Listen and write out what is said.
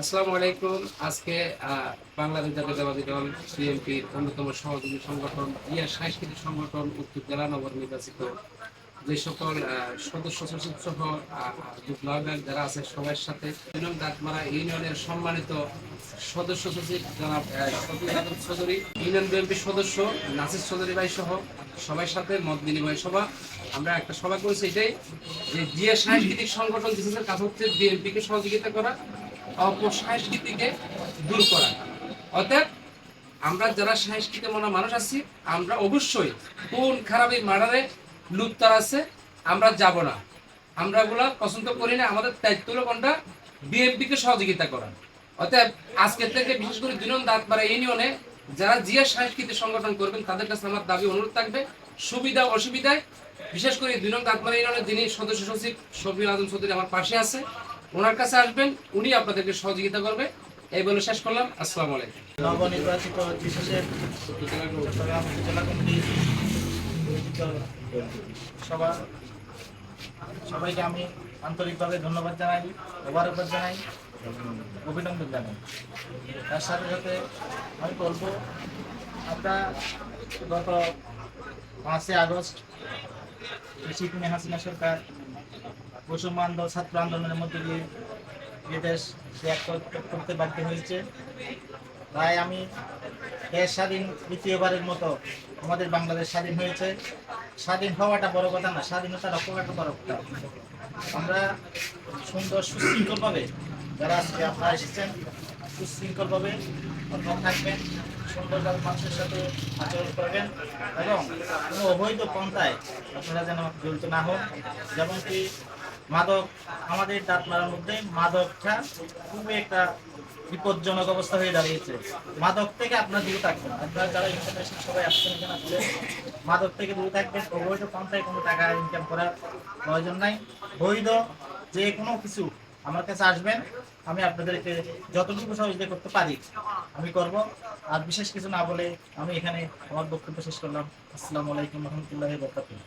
আসসালামু আলাইকুম। আজকে বাংলাদেশ জাতীয়তাবাদী দল, বিএনপির অন্যতম সহযোগী সংগঠন, ইয়া সাংস্কৃতিক সংগঠন উত্তর জেলা নগর নির্বাচিত। যে সকল সদস্য সচিব সহ বিপ্লবের যারা আছে সবার সাথে ইউনিয়ন দাঁতমারা ইউনিয়নের সম্মানিত সদস্য সচিব জনাব চৌধুরী, ইউনিয়ন বিএনপির সদস্য নাসির চৌধুরী ভাই সহ সবার সাথে মত বিনিময় সভা। আমরা একটা সভা করেছি এটাই যে জিয়া সাংস্কৃতিক সংগঠন বিশেষের কাজ হচ্ছে বিএনপিকে সহযোগিতা করা অপসংস্কৃতিকে দূর করা। অর্থাৎ আমরা যারা সংস্কৃতি মনে মানুষ আছি, আমরা অবশ্যই কোন খারাপ এই মার্ডারে লুপ্তার আছে, আমরা যাব না। আমরা ওগুলা পছন্দ করি না, আমাদের দায়িত্ব হলো কোনটা বিএনপিকে সহযোগিতা করা অতএব আজকে থেকে বিশেষ করে দুই নং দাঁতপাড়া ইউনিয়নে যারা জিয়া সাংস্কৃতিক সংগঠন করবেন, তাদের কাছে আমার দাবি, অনুরোধ থাকবে, সুবিধা, অসুবিধায়, বিশেষ করে দুই নং দাঁতপাড়া ইউনিয়নের যিনি সদস্য সচিব শফিউল আজম চৌধুরী আমার পাশে আছে ওনার কাছে আসবেন, উনি আপনাদেরকে সহযোগিতা করবে। এই বলে শেষ করলাম। আসসালামু আলাইকুম। নবনির্বাচিত কমিটি নিয়োজিত সবাইকে আমি আন্তরিকভাবে ধন্যবাদ জানাই ওভারবাদ জানাই, অভিনন্দন জানাই। তার সাথে সাথে আমি বলব, আমরা গত পাঁচই আগস্ট শেখ হাসিনা সরকার বৈষম্য আন্দোলন ছাত্র আন্দোলনের মধ্যে দিয়ে যে দেশ ত্যাগ করতে বাধ্য হয়েছে। তাই আমি দেশ স্বাধীন দ্বিতীয়বারের মতো আমাদের বাংলাদেশ স্বাধীন হয়েছে। স্বাধীন হওয়াটা বড় কথা না স্বাধীনতা করাটা বড় কথা। আমরা সুন্দর সুশৃঙ্খলভাবে যারা আজকে আপনারা এসেছেন, সুশৃঙ্খলভাবে থাকবেন সুন্দরভাবে মানুষের সাথে আচরণ করবেন এবং কোনো অবৈধ পন্থায় আপনারা যেন জড়িত না হন। যেমন কি মাদক, আমাদের দাঁতমারার মধ্যে মাদকটা খুবই একটা বিপজ্জনক অবস্থা হয়ে দাঁড়িয়েছে। মাদক থেকে আপনার দূরে থাকবেন। আপনারা যারা ইন্টারন্যাশনাল সবাই আসছেন মাদক থেকে দূরে থাকবেন। অবৈধ পন্থায় কোনো টাকা ইনকাম করার প্রয়োজন নাই। বৈধ যে কোনো কিছু আমার কাছে আসবেন। আমি আপনাদেরকে যতটুকু সহযোগিতা করতে পারি, আমি করব। আর বিশেষ কিছু না বলে আমি এখানে আমার বক্তব্য শেষ করলাম। আসসালামু আলাইকুম রহমতুল্লাহ বরকাতুহ।